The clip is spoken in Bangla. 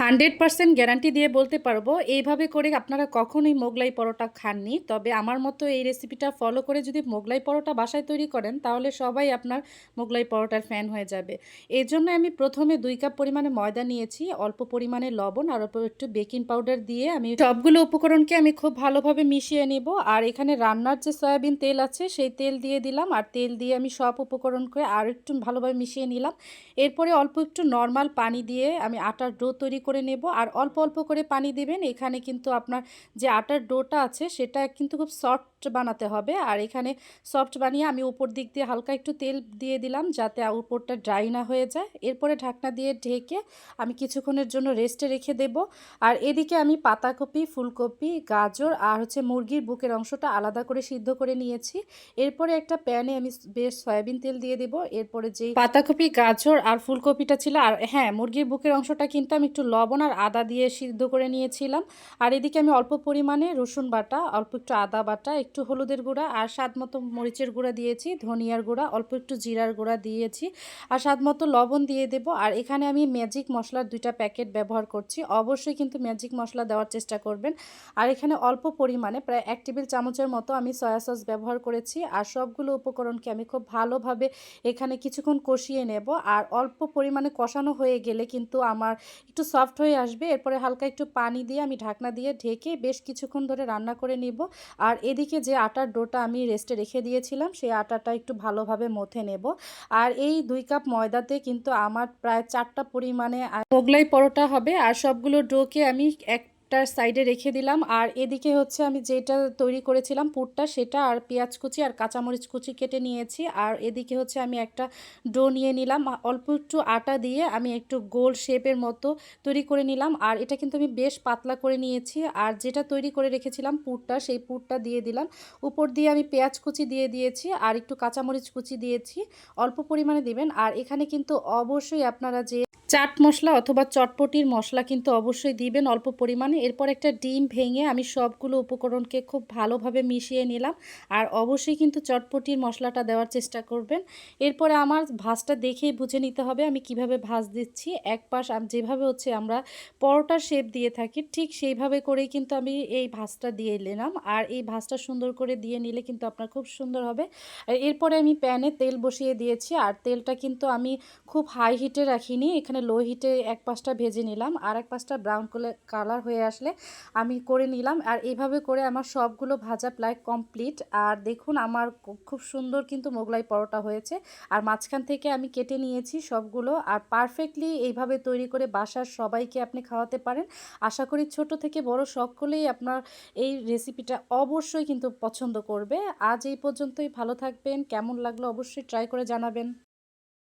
হান্ড্রেড পার্সেন্ট গ্যারান্টি দিয়ে বলতে পারব, এইভাবে করে আপনারা কখনোই মোগলাই পরোটা খাননি। তবে আমার মতো এই রেসিপিটা ফলো করে যদি মোগলাই পরোটা বাসায় তৈরি করেন, তাহলে সবাই আপনার মোগলাই পরোটার ফ্যান হয়ে যাবে। এই জন্য আমি প্রথমে দুই কাপ পরিমাণে ময়দা নিয়েছি, অল্প পরিমাণে লবণ আর অল্প একটু বেকিং পাউডার দিয়ে আমি সবগুলো উপকরণকে আমি খুব ভালোভাবে মিশিয়ে নিব। আর এখানে রান্নার যে সয়াবিন তেল আছে, সেই তেল দিয়ে দিলাম। আর তেল দিয়ে আমি সব উপকরণ করে আর একটু ভালোভাবে মিশিয়ে নিলাম। এরপরে অল্প একটু নর্মাল পানি দিয়ে আমি আটার ডো তৈরি করে নেব। আর অল্প অল্প করে পানি দেবেন। এখানে কিন্তু আপনার যে আটার ডোটা আছে, সেটা কিন্তু খুব সফট বানাতে হবে। আর এখানে সফট বানিয়ে আমি উপর দিক দিয়ে হালকা একটু তেল দিয়ে দিলাম যাতে উপরটা ড্রাই না হয়ে যায়। এরপরে ঢাকনা দিয়ে ঢেকে আমি কিছুক্ষণের জন্য রেস্টে রেখে দেব। আর এদিকে আমি পাতাকপি, ফুলকপি, গাজর আর হচ্ছে মুরগির বুকের অংশটা আলাদা করে সিদ্ধ করে নিয়েছি। এরপরে একটা প্যানে আমি বেশ সয়াবিন তেল দিয়ে দেব। এরপরে যেই পাতাকপি, গাজর আর ফুলকপিটা ছিল আর হ্যাঁ মুরগির বুকের অংশটা কিন্তু আমি একটু লবণ আর আদা দিয়ে সিদ্ধ করে নিয়েছিলাম। আর এদিকে আমি অল্প পরিমাণে রসুন বাটা, অল্প একটু আদা বাটা একটু হলুদের গুঁড়া, আর স্বাদ মতো মরিচের গুঁড়া দিয়েছি, ধনিয়ার গুঁড়া, অল্প একটু জিরার গুঁড়া দিয়েছি, আর স্বাদ মতো লবণ দিয়ে দেব। আর এখানে আমি ম্যাজিক মশলার দুইটা প্যাকেট ব্যবহার করছি। অবশ্যই কিন্তু ম্যাজিক মশলা দেওয়ার চেষ্টা করবেন। আর এখানে অল্প পরিমাণে প্রায় এক টেবিল চামচের মতো আমি সয়া সস ব্যবহার করেছি। আর সবগুলো উপকরণকে আমি খুব ভালোভাবে এখানে কিছুক্ষণ কষিয়ে নেব। আর অল্প পরিমাণে কষানো হয়ে গেলে কিন্তু আমার একটু সফট হয়ে আসবে। এরপরে হালকা একটু পানি দিয়ে আমি ঢাকনা দিয়ে ঢেকে বেশ কিছুক্ষণ ধরে রান্না করে নিব। আর এদিকে যে আটার ডোটা আমি রেস্টে রেখে দিয়েছিলাম, সেই আটাটা একটু ভালোভাবে মথে নেব। আর এই দুই কাপ ময়দাতে কিন্তু আমার প্রায় চারটা পরিমাণে মোগলাই পরোটা হবে, আর সবগুলো ডোকে আমি এক একটা সাইডে রেখে দিলাম। আর এদিকে হচ্ছে আমি যেটা তৈরি করেছিলাম পুরটা, সেটা আর পেঁয়াজ কুচি আর কাঁচামরিচ কুচি কেটে নিয়েছি। আর এদিকে হচ্ছে আমি একটা ডো নিয়ে নিলাম। অল্প একটু আটা দিয়ে আমি একটু গোল শেপের মতো তৈরি করে নিলাম। আর এটা কিন্তু আমি বেশ পাতলা করে নিয়েছি। আর যেটা তৈরি করে রেখেছিলাম পুরটা, সেই পুরটা দিয়ে দিলাম। উপর দিয়ে আমি পেঁয়াজ কুচি দিয়ে দিয়েছি আর একটু কাঁচামরিচ কুচি দিয়েছি। অল্প পরিমাণে দিবেন। আর এখানে কিন্তু অবশ্যই আপনারা যে চাট মশলা অথবা চটপটির মশলা কিন্তু অবশ্যই দিবেন অল্প পরিমাণে। এরপর একটা ডিম ভেঙে আমি সবগুলো উপকরণকে খুব ভালোভাবে মিশিয়ে নিলাম। আর অবশ্যই কিন্তু চটপটির মশলাটা দেওয়ার চেষ্টা করবেন। এরপরে আমার ভাজটা দেখেই বুঝে নিতে হবে আমি কীভাবে ভাজ দিচ্ছি। এক পাশ যেভাবে হচ্ছে আমরা পরোটার শেপ দিয়ে থাকি, ঠিক সেইভাবে করেই কিন্তু আমি এই ভাজটা দিয়ে নিলাম। আর এই ভাজটা সুন্দর করে দিয়ে নিলে কিন্তু আপনার খুব সুন্দর হবে। এরপরে আমি প্যানে তেল বসিয়ে দিয়েছি। আর তেলটা কিন্তু আমি খুব হাই হিটে রাখিনি। এখানে লো হিটে এক পাশটা ভেজে নিলাম, আর এক পাশটা ব্রাউন কালার হয়ে আসলে আমি করে নিলাম। আর এইভাবে করে আমার সবগুলো ভাজা প্রায় কমপ্লিট আর দেখুন আমার খুব সুন্দর কিন্তু মোগলাই পরোটা হয়েছে। আর মাঝখান থেকে আমি কেটে নিয়েছি সবগুলো। আর পারফেক্টলি এইভাবে তৈরি করে বাসার সবাইকে আপনি খাওয়াতে পারেন। আশা করি ছোট থেকে বড় সকলেই আপনার এই রেসিপিটা অবশ্যই কিন্তু পছন্দ করবে। আজ এই পর্যন্তই, ভালো থাকবেন। কেমন লাগল অবশ্যই ট্রাই করে জানাবেন।